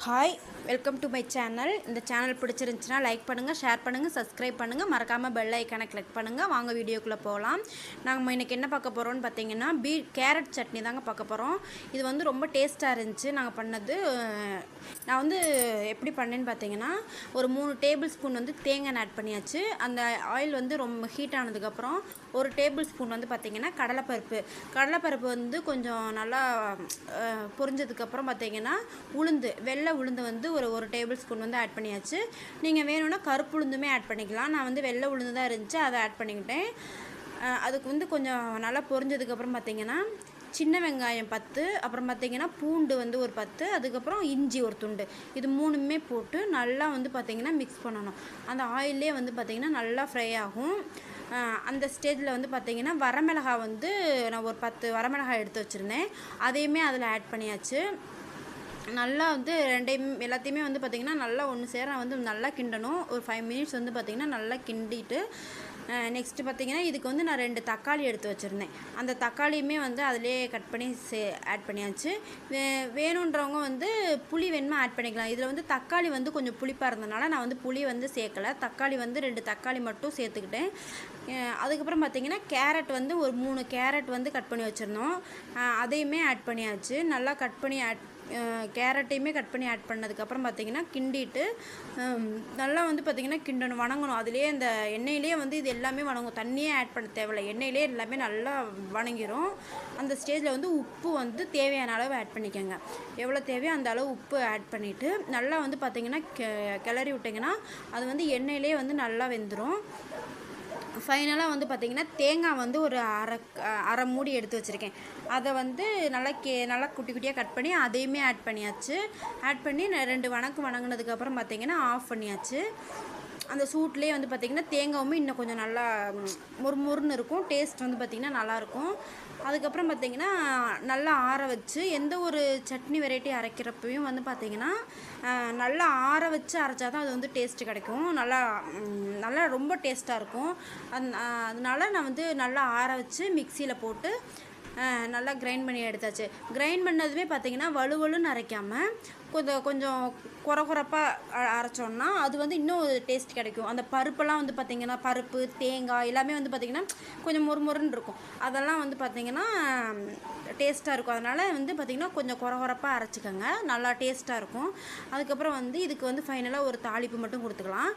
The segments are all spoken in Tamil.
はい வெல்கம் டு மை சேனல். இந்த சேனல் பிடிச்சிருந்துச்சுன்னா லைக் பண்ணுங்கள் ஷேர் பண்ணுங்கள் சப்ஸ்கிரைப் பண்ணுங்கள் மறக்காமல் பெல் ஐக்கானை கிளிக் பண்ணுங்கள் வாங்க வீடியோக்குள்ளே போகலாம். நாங்கள் இன்றைக்கி என்ன பார்க்க போகிறோம்னு பார்த்தீங்கன்னா பீ கேரட் சட்னி தாங்க பார்க்க போகிறோம் இது வந்து ரொம்ப டேஸ்ட்டாக இருந்துச்சு. நாங்கள் பண்ணது நான் வந்து எப்படி பண்ணேன்னு பார்த்தீங்கன்னா ஒரு மூணு டேபிள் ஸ்பூன் வந்து தேங்காய் ஆட் பண்ணியாச்சு. அந்த ஆயில் வந்து ரொம்ப ஹீட் ஆனதுக்கப்புறம் ஒரு டேபிள் ஸ்பூன் வந்து பார்த்திங்கன்னா கடலைப்பருப்பு. கடலைப்பருப்பு வந்து கொஞ்சம் நல்லா பொரிஞ்சதுக்கப்புறம் பார்த்தீங்கன்னா உளுந்து வெள்ளை உளுந்து வந்து ஒரு ஒரு டேபிள் ஸ்பூன் வந்து ஆட் பண்ணியாச்சு. நீங்கள் வேணும்னா கருப்பு உளுந்துமே ஆட் பண்ணிக்கலாம். நான் வந்து வெள்ளை உளுந்து தான் இருந்துச்சு அதை ஆட் பண்ணிக்கிட்டேன். அதுக்கு வந்து கொஞ்சம் நல்லா பொரிஞ்சதுக்கப்புறம் பார்த்தீங்கன்னா சின்ன வெங்காயம் பத்து அப்புறம் பார்த்தீங்கன்னா பூண்டு வந்து ஒரு பத்து அதுக்கப்புறம் இஞ்சி ஒரு துண்டு. இது மூணுமே போட்டு நல்லா வந்து பார்த்திங்கன்னா மிக்ஸ் பண்ணணும். அந்த ஆயிலே வந்து பார்த்திங்கன்னா நல்லா ஃப்ரை ஆகும். அந்த ஸ்டேஜில் வந்து பார்த்திங்கன்னா வரமிளகாய் வந்து நான் ஒரு பத்து வரமிளகாய் எடுத்து வச்சுருந்தேன். அதையுமே அதில் ஆட் பண்ணியாச்சு. நல்லா வந்து ரெண்டையும் எல்லாத்தையுமே வந்து பார்த்திங்கன்னா நல்லா ஒன்று சேர வந்து நல்லா கிண்டணும். ஒரு ஃபைவ் மினிட்ஸ் வந்து பார்த்திங்கன்னா நல்லா கிண்டிட்டு நெக்ஸ்ட்டு பார்த்திங்கன்னா இதுக்கு வந்து நான் ரெண்டு தக்காளி எடுத்து வச்சுருந்தேன். அந்த தக்காளியுமே வந்து அதிலே கட் பண்ணி சே ஆட் பண்ணியாச்சு. வே வேணுன்றவங்க வந்து புளி வேணுமா ஆட் பண்ணிக்கலாம். இதில் வந்து தக்காளி வந்து கொஞ்சம் புளிப்பாக இருந்தனால நான் வந்து புளி வந்து சேர்க்கலை. தக்காளி வந்து ரெண்டு தக்காளி மட்டும் சேர்த்துக்கிட்டேன். அதுக்கப்புறம் பார்த்திங்கன்னா கேரட் வந்து ஒரு மூணு கேரட் வந்து கட் பண்ணி வச்சுருந்தோம். அதையுமே ஆட் பண்ணியாச்சு. நல்லா கட் பண்ணி ஆட் கேரட்டையுமே கட் பண்ணி ஆட் பண்ணதுக்கப்புறம் பார்த்தீங்கன்னா கிண்டிட்டு நல்லா வந்து பார்த்திங்கன்னா கிண்டணும் வணங்கணும். அதுலேயே அந்த எண்ணெயிலே வந்து இது எல்லாமே வணங்கும். தண்ணியே ஆட் பண்ண தேவையில்ல. எண்ணெயிலே எல்லாமே நல்லா வணங்கிரும். அந்த ஸ்டேஜில் வந்து உப்பு வந்து தேவையான அளவு ஆட் பண்ணிக்கோங்க. எவ்வளோ தேவையோ அந்த அளவு உப்பு ஆட் பண்ணிவிட்டு நல்லா வந்து பார்த்திங்கன்னா கெ கிளறி விட்டிங்கன்னா அது வந்து எண்ணெயிலே வந்து நல்லா வெந்துடும் ஃபைனலாக வந்து பார்த்திங்கன்னா தேங்காய் வந்து ஒரு அரை அரை மூடி எடுத்து வச்சுருக்கேன். அதை வந்து நல்லா கே நல்லா குட்டி குட்டியாக கட் பண்ணி அதையுமே ஆட் பண்ணியாச்சு. ஆட் பண்ணி ரெண்டு வணக்கம் வணங்கினதுக்கப்புறம் பார்த்திங்கன்னா ஆஃப் பண்ணியாச்சு. அந்த சூட்லேயே வந்து பார்த்திங்கன்னா தேங்காவும் இன்னும் கொஞ்சம் நல்லா மொறுமொறுன்னு இருக்கும். டேஸ்ட் வந்து பார்த்திங்கன்னா நல்லாயிருக்கும் அதுக்கப்புறம் பார்த்திங்கன்னா நல்லா ஆற வச்சு எந்த ஒரு சட்னி வெரைட்டி அரைக்கிறப்பையும் வந்து பார்த்திங்கன்னா நல்லா ஆற வச்சு அரைச்சா தான் அது வந்து டேஸ்ட்டு கிடைக்கும். நல்லா நல்லா ரொம்ப டேஸ்ட்டாக இருக்கும். அந் அதனால நான் வந்து நல்லா ஆற வச்சு மிக்சியில் போட்டு நல்லா கிரைண்ட் பண்ணி எடுத்தாச்சு. கிரைண்ட் பண்ணதுமே பார்த்திங்கன்னா வலுவலுன்னு அரைக்காமல் கொஞ்சம் கொஞ்சம் குறை குறைப்பாக அரைச்சோன்னா அது வந்து இன்னும் டேஸ்ட் கிடைக்கும். அந்த பருப்பெல்லாம் வந்து பார்த்திங்கன்னா பருப்பு தேங்காய் எல்லாமே வந்து பார்த்திங்கன்னா கொஞ்சம் மொறுமொறுன்னு இருக்கும். அதெல்லாம் வந்து பார்த்திங்கன்னா டேஸ்ட்டாக இருக்கும். அதனால் வந்து பார்த்திங்கன்னா கொஞ்சம் குறை குறைப்பாக அரைச்சிக்கோங்க. நல்லா டேஸ்ட்டாக இருக்கும். அதுக்கப்புறம் வந்து இதுக்கு வந்து ஃபைனலாக ஒரு தாளிப்பு மட்டும் கொடுத்துக்கலாம்.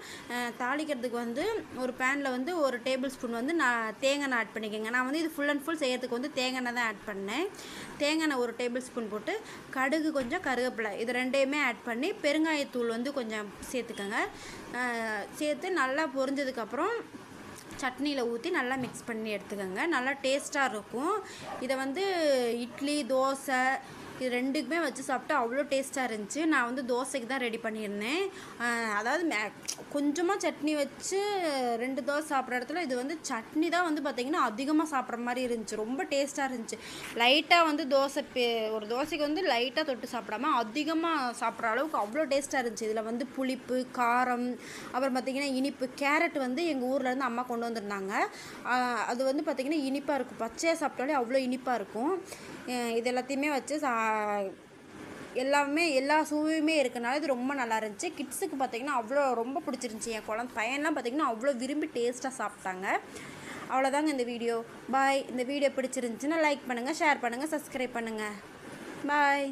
தாளிக்கிறதுக்கு வந்து ஒரு பேனில் வந்து ஒரு டேபிள் ஸ்பூன் வந்து நான் தேங்காய் எண்ணெய் ஆட் பண்ணிக்கோங்க. நான் வந்து இது ஃபுல் அண்ட் ஃபுல் செய்கிறதுக்கு வந்து தேங்காய் எண்ணெய் தான் ஆட் பண்ணேன். தேங்காய் எண்ணெய் ஒரு டேபிள் ஸ்பூன் போட்டு கடுகு கொஞ்சம் கருவேப்பிலை. இது ரெண்டையுமே ஆட் பண்ணி பெருங்காயத்தூள் வந்து கொஞ்சம் சேர்த்துக்கோங்க. சேர்த்து நல்லா பொரிஞ்சதுக்கப்புறம் சட்னியில் ஊற்றி நல்லா மிக்ஸ் பண்ணி எடுத்துக்கோங்க. நல்லா டேஸ்ட்டாக இருக்கும். இதை வந்து இட்லி தோசை இது ரெண்டுக்குமே வச்சு சாப்பிட்டா அவ்வளோ டேஸ்ட்டாக இருந்துச்சு. நான் வந்து தோசைக்கு தான் ரெடி பண்ணியிருந்தேன். அதாவது மே கொஞ்சமாக சட்னி வச்சு ரெண்டு தோசை சாப்பிட்ற இடத்துல இது வந்து சட்னி தான் வந்து பார்த்திங்கன்னா அதிகமாக சாப்பிட்ற மாதிரி இருந்துச்சு. ரொம்ப டேஸ்ட்டாக இருந்துச்சு. லைட்டாக வந்து தோசை பே ஒரு தோசைக்கு வந்து லைட்டாக தொட்டு சாப்பிடாம அதிகமாக சாப்பிட்ற அளவுக்கு அவ்வளோ டேஸ்ட்டாக இருந்துச்சு. இதில் வந்து புளிப்பு காரம் அப்புறம் பார்த்திங்கன்னா இனிப்பு கேரட் வந்து எங்கள் ஊர்லேருந்து அம்மா கொண்டு வந்திருந்தாங்க. அது வந்து பார்த்திங்கன்னா இனிப்பாக இருக்கும். பச்சையாக சாப்பிட்டாலே அவ்வளோ இனிப்பாக இருக்கும். இது எல்லாத்தையுமே வச்சு சா எல்லாமே எல்லா சுவையுமே இருக்கனால இது ரொம்ப நல்லா இருந்துச்சு கிட்ஸுக்கு பார்த்திங்கன்னா அவ்வளோ ரொம்ப பிடிச்சிருந்துச்சி என் குழந்தை பையன்லாம் பார்த்திங்கன்னா அவ்வளோ விரும்பி டேஸ்ட்டாக சாப்பிட்டாங்க. அவ்வளோதாங்க இந்த வீடியோ பாய் இந்த வீடியோ பிடிச்சிருந்துச்சின்னா லைக் பண்ணுங்கள் ஷேர் பண்ணுங்கள் சப்ஸ்கிரைப் பண்ணுங்கள் பாய்